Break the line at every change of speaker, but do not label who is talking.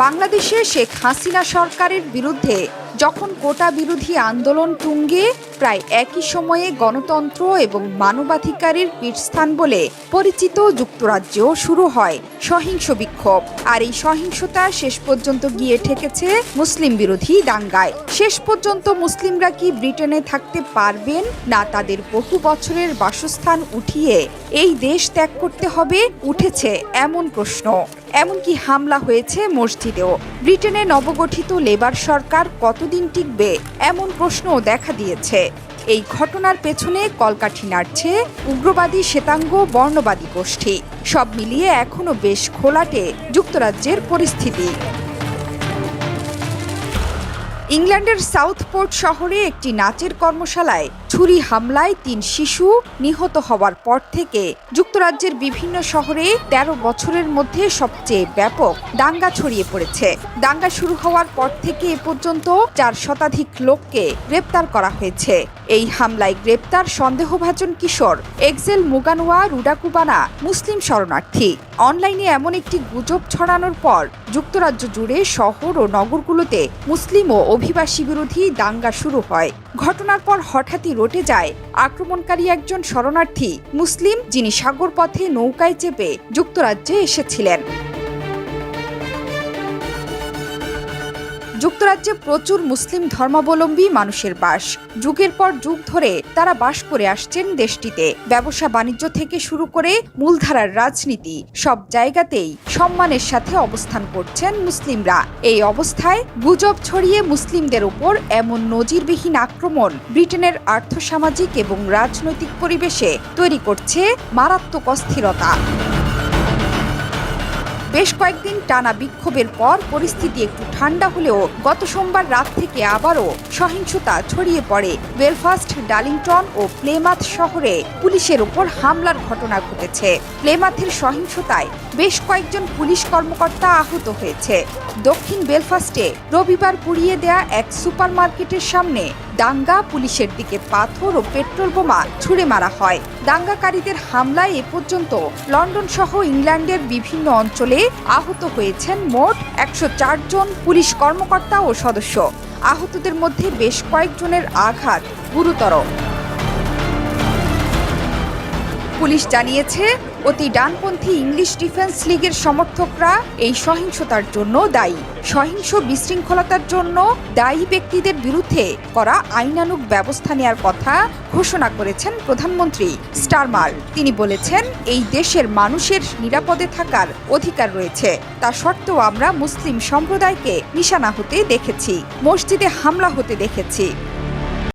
বাংলাদেশে শেখ হাসিনা সরকারের বিরুদ্ধে যখন কোটা বিরোধী আন্দোলন তুঙ্গে, প্রায় একই সময়ে গণতন্ত্র এবং মানবাধিকারের পীঠস্থান বলে পরিচিত যুক্তরাজ্যেও শুরু হয় সহিংস বিক্ষোভ। আর এই সহিংসতা শেষ পর্যন্ত গিয়ে ঠেকেছে মুসলিম বিরোধী দাঙ্গায়। শেষ পর্যন্ত মুসলিমরা কি ব্রিটেনে থাকতে পারবেন? না তাদের বহু বছরের বাসস্থান উঠিয়ে এই দেশ ত্যাগ করতে হবে? উঠেছে এমন প্রশ্ন। এমনকি হামলা হয়েছে মসজিদেও। ব্রিটেনে নবগঠিত লেবার সরকার কতদিন টিকবে এমন প্রশ্নও দেখা দিয়েছে। এই ঘটনার পেছনে কলকাঠি নাড়ছে উগ্রবাদী শ্বেতাঙ্গ বর্ণবাদী গোষ্ঠী। সব মিলিয়ে এখনও বেশ খোলাটে যুক্তরাজ্যের পরিস্থিতি। ইংল্যান্ডের সাউথপোর্ট শহরে একটি নাচের কর্মশালায় ছুরি হামলায় তিন শিশু নিহত হওয়ার পর থেকে যুক্তরাজ্যের বিভিন্ন শহরে ১৩ বছরের মধ্যে সবচেয়ে ব্যাপক দাঙ্গা ছড়িয়ে পড়েছে। দাঙ্গা শুরু হওয়ার পর থেকে এ পর্যন্ত চার শতাধিক লোককে গ্রেপ্তার করা হয়েছে। এই হামলায় গ্রেপ্তার সন্দেহভাজন কিশোর এক্সেল মুগানোয়া রুডাকুবানা, মুসলিম শরণার্থী। অনলাইনে এমন একটি গুজব ছড়ানোর পর যুক্তরাজ্য জুড়ে শহর ও নগরগুলোতে মুসলিম ও অভিবাসী বিরোধী দাঙ্গা শুরু হয়। ঘটনার পর হঠাৎই রটে যায় আক্রমণকারী একজন শরণার্থী, মুসলিম যিনি সাগর পথে নৌকায় চেপে যুক্তরাজ্যে এসেছিলেন। যুক্তরাজ্যে প্রচুর মুসলিম ধর্মাবলম্বী মানুষের বাস। যুগের পর যুগ ধরে তারা বাস করে আসছেন দেশটিতে। ব্যবসা বাণিজ্য থেকে শুরু করে মূলধারার রাজনীতি, সব জায়গাতেই সম্মানের সাথে অবস্থান করছেন মুসলিমরা। এই অবস্থায় গুজব ছড়িয়ে মুসলিমদের উপর এমন নজিরবিহীন আক্রমণ ব্রিটেনের আর্থসামাজিক এবং রাজনৈতিক পরিবেশে তৈরি করছে মারাত্মক অস্থিরতা। বেশ কয়েকদিন টানা বিক্ষোভের পর পরিস্থিতি একটু ঠান্ডা হলেও গত সোমবার রাত থেকে আবারও সহিংসতা ছড়িয়ে পড়ে। বেলফাস্ট, ডালিংটন ও প্লেমাথ শহরে পুলিশের উপর হামলার ঘটনা ঘটেছে। প্লেমাথের সহিংসতায় বেশ কয়েকজন পুলিশ কর্মকর্তা আহত হয়েছে। দক্ষিণ বেলফাস্টে রবিবার পুড়িয়ে দেয়া এক সুপারমার্কেটের সামনে দাঙ্গা, পুলিশের দিকে পাথর ও পেট্রোল বোমা ছুড়ে মারা হয়। দাঙ্গাকারীদের হামলায় এ পর্যন্ত লন্ডন সহ ইংল্যান্ডের বিভিন্ন অঞ্চলে আহত হয়েছেন মোট একশো জন পুলিশ কর্মকর্তা ও সদস্য। আহতদের মধ্যে বেশ কয়েকজনের আঘাত গুরুতর। পুলিশ জানিয়েছে অতি ডানপন্থী ইংলিশ ডিফেন্স লীগের সমর্থকরা এই সহিংসতার জন্য দায়ী। সহিংস বিশৃঙ্খলতার জন্য দায়ী ব্যক্তিদের বিরুদ্ধে করা আইনানুগ ব্যবস্থা নেওয়ার কথা ঘোষণা করেছেন প্রধানমন্ত্রী। স্টারমার তিনি বলেছেন, এই দেশের মানুষের নিরাপদে থাকার অধিকার রয়েছে। তা সত্ত্বেও আমরা মুসলিম সম্প্রদায়কে নিশানা হতে দেখেছি, মসজিদে হামলা হতে দেখেছি।